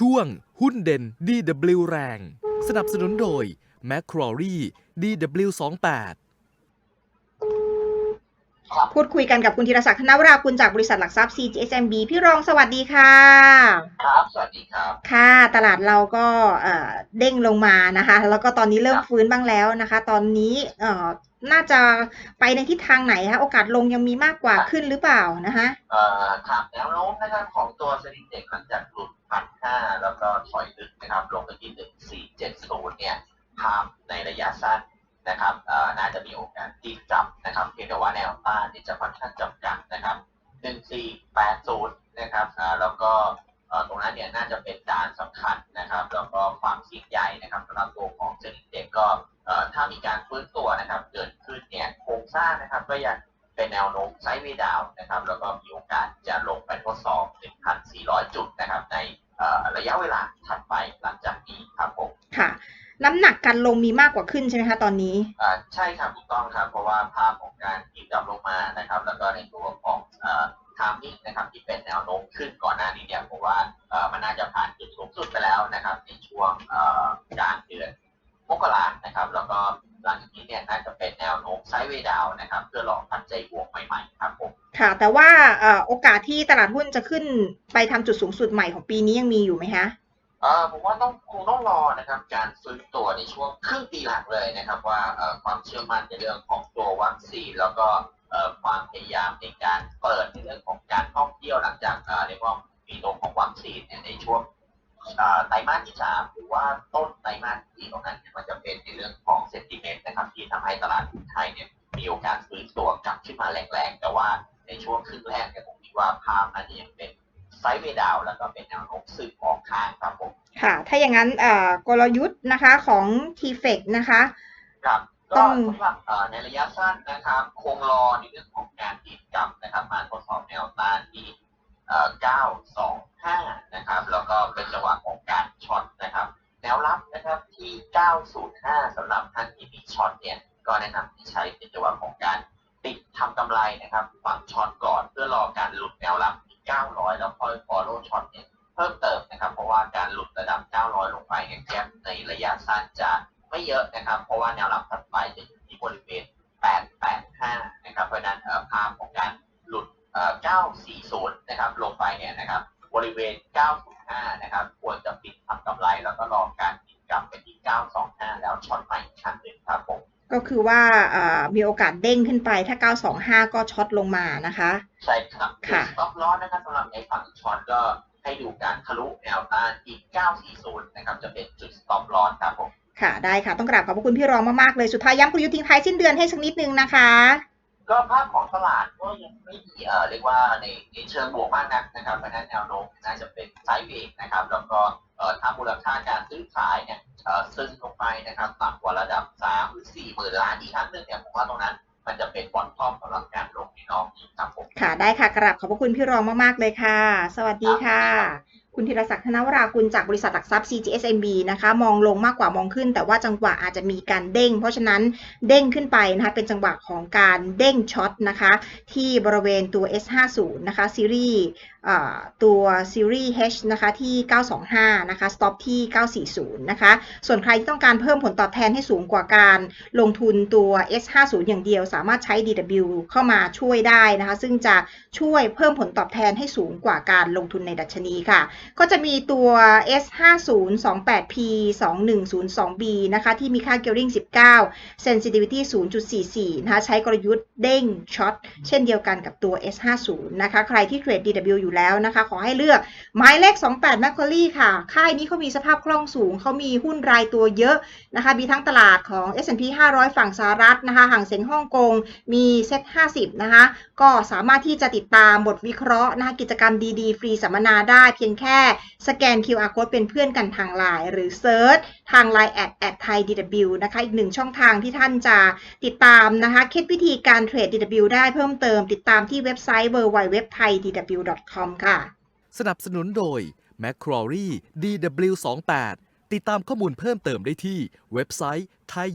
ช่วงหุ้นเด่น DW แรง สนับสนุนโดย m c q u a r i e DW28 พูดคุยกันกับคุณธีรศักดิ์ธนวรากุลจากบริษัทหลักทรัพย์ CGSMB พี่รองสวัสดีค่ะ ครับ สวัสดีครับ ค่ะ ตลาดเราก็เอ่อเด้งลงมานะคะ แล้วก็ตอนนี้เริ่มครับฟื้นบ้างแล้วนะคะ ตอนนี้เอ่อน่าจะไปในทิศทางไหนคะโอกาสลงยังมีมากกว่าขึ้นหรือเปล่านะคะเอ่อถามแนวโน้มนะครับของตัวสถิติหลังจากหลุด พันห้าแล้วก็ถอยลึกนะครับลงไปที่หนึ่งสี่เนี่ยภาพในระยะสั้นนะครับน่าจะมีโอกาสตีกลับนะครับเพียงแต่ว่าแนวต้านนี่จะค่อนข้างจำกัดนะครับหนึ่งสี่แปดศูนะครับแล้วก็ตรงนั้นเนี่ยน่าจะเป็นด่านสำคัญนะครับ แล้วก็ความเสี่ยงใหญ่นะครับสำหรับตัวของสถิติก็เอ่อถ้ามีการฟื้นตัวนะครับ เกิดขึ้นเนี่ยโครงสร้างนะครับก็ยัง เป็นแนวโน้มไซด์เวย์ดาวน์นะครับ แล้วก็มีโอกาสจะลงไปทดสอบ 1,400 จุดนะครับในเอ่อระยะเวลาถัดไปหลังจากนี้ครับผมค่ะ น้ำหนักการลงมีมากกว่าขึ้นใช่ไหมคะตอนนี้อ่าใช่ครับถูกต้องครับ เพราะว่าภาพของการที่กลับลงมานะครับ แล้วก็ในตัวของเอ่อทามมิ่งนะครับที่เป็นแนวโน้มขึ้นก่อนหน้านี้เนี่ยผมว่าเอ่อมันน่าจะผ่านจุดสูงสุดไปแล้วนะครับ ในช่วงเอ่อกลางเดือนมกรานะครับ แล้วก็ หลังจากนี้เนี่ยน่าจะเป็นแนวโน้มไซด์เวย์ดาวน์นะครับเพื่อรองปัจจัยบวกใหม่ๆครับผมค่ะ แต่ว่าเอ่อโอกาสที่ตลาดหุ้นจะขึ้นไปทำจุดสูงสุดใหม่ของปีนี้ยังมีอยู่ไหมคะเออผมว่าต้องคงต้องรอนะครับการฟื้นตัวในช่วงครึ่งปีหลังเลยนะครับ ว่าเอ่อความเชื่อมั่นในเรื่องของตัววัคซีนแล้วก็เอ่อความพยายามในการเปิดในเรื่องของการท่องเที่ยวหลังจากเอ่อเรียกว่ามีลงของวัคซีนเนี่ยในช่วงเอ่อ ไตรมาสที่สามหรือว่าต้นไตรมาสที่สี่ตรงนั้นเนี่ยมันจะเป็นในเรื่องของเซนติเมนต์นะครับที่ทำให้ตลาดหุ้นไทยเนี่ยมีโอกาสฟื้นตัวกลับขึ้นมาแรงๆ แต่ว่าในช่วงครึ่งแรกเนี่ยผมคิดว่าภาพนั้นยังเป็นไซด์เวย์ดาวน์แล้วก็เป็นแนวโน้มสืบออกข้างครับผมค่ะ ถ้าอย่างนั้นเอ่อกลยุทธ์นะคะของ t f e c นะคะครับต้ก็องสำหรับเอ่อในระยะสั้นนะครับ คงรอในเรื่องของการติดกลับนะครับ มาทดสอบแนวต้านที่เอ่อ 925 นะครับ แล้วก็เป็นจังหวะของการช็อตนะครับ แนวรับนะครับที่ 905สำหรับท่านที่มีช็อตเนี่ย ก็แนะนำที่ใช้เป็นจังหวะของการติดทำกำไรนะครับฝังช็อตก่อนเพื่อรอการหลุดแนวรับที่ 900 แล้วค่อย follow ช็อตเนี่ยเพิ่มเติมนะครับ เพราะว่าการหลุดระดับ 900 ลงไปเนี่ยแกปในระยะสั้นจะไม่เยอะนะครับ เพราะว่าแนวรับถัดไปจะอยู่ที่บริเวณ 885 นะครับ เพราะนั้นเออภาพของการหลุด 940 นะครับลงไปเนี่ยนะครับบริเวณ 905 นะครับ ควรจะปิดทำกำไรแล้วก็รอการปิดกลับไปที่ 925 แล้วช็อตใหม่อีกครั้งหนึ่งครับผม ก็คือว่าเอ่อมีโอกาสเด้งขึ้นไปถ้า 925 ก็ช็อตลงมานะคะ ใช่ครับค่ะสต็อปลอสนะครับสำหรับในฝั่งช็อตก็ให้ดูการทะลุแนวต้านที่940 นะครับ จะเป็นจุดสต็อปลอสครับผม ค่ะ ได้ค่ะ ต้องกราบขอบพระคุณพี่รองมาก ๆ เลย สุดท้ายย้ำกลยุทธ์ทิ้งท้ายสิ้นเดือนให้สักนิดนึงนะคะ ก็ภาพของตลาดก็ยังไม่มีเอ่อเรียกว่าในในเชิงบวกมากนักนะครับเพราะฉะนั้นแนวโน้มน่าจะเป็นไซด์เวย์นะครับแล้วก็เอ่อถ้ามูลค่าการซื้อขายเนี่ยเอ่อซึ่งลงไปนะครับต่ำกว่าระดับ3หรือ4หมื่นล้านอีกครั้งหนึ่งเนี่ยผมว่าตรงนั้นมันจะเป็นบอลทอมสำหรับการลงในรอบนี้ครับผมค่ะได้ค่ะกราบขอบพระคุณพี่รองมากๆเลยค่ะ สวัสดีค่ะคุณธีรศักดิ์ธนวรากุลจากบริษัทหลักทรัพย์ CGSMB นะคะ มองลงมากกว่ามองขึ้น แต่ว่าจังหวะอาจจะมีการเด้ง เพราะฉะนั้นเด้งขึ้นไปนะคะเป็นจังหวะของการเด้งช็อตนะคะที่บริเวณตัว S50 นะคะซีรีส์ตัวซีรีส์ H นะคะที่ 925 นะคะ stop ที่ 940 นะคะ ส่วนใครที่ต้องการเพิ่มผลตอบแทนให้สูงกว่าการลงทุนตัว S50 อย่างเดียว สามารถใช้ DW เข้ามาช่วยได้นะคะ ซึ่งจะช่วยเพิ่มผลตอบแทนให้สูงกว่าการลงทุนในดัชนีค่ะก็จะมีตัว S5028P 2102B นะคะที่มีค่า gearing 19 sensitivity 0.44 นะคะใช้กลยุทธ์เด้งช็อตเช่นเดียวกันกับตัว S50 นะคะใครที่เทรด DW อยู่แล้วนะคะขอให้เลือกหมายเลข 28 Macquarie ค่ะ ค่ายนี้เขามีสภาพคล่องสูง เขามีหุ้นรายตัวเยอะนะคะมีทั้งตลาดของ S&P 500 ฝั่งสหรัฐนะคะห่างเสียงฮ่องกงมีเซ็ต50 นะคะก็สามารถที่จะติดตามบทวิเคราะห์นะคะกิจกรรมดีๆ ฟรีสัมมนาได้เพียงแค่สแกน QR code เป็นเพื่อนกันทางไลน์หรือเซิร์ชทาง Line แอดแอดไทย DW นะคะ อีกหนึ่งช่องทางที่ท่านจะติดตามนะคะเคล็ดวิธีการเทรด DW ได้เพิ่มเติม ติดตามที่เว็บไซต์ www.thaidw.com ค่ะ สนับสนุนโดย m c q u a r i e DW28 ติดตามข้อมูลเพิ่มเติมได้ที่เว็บไซต์ thai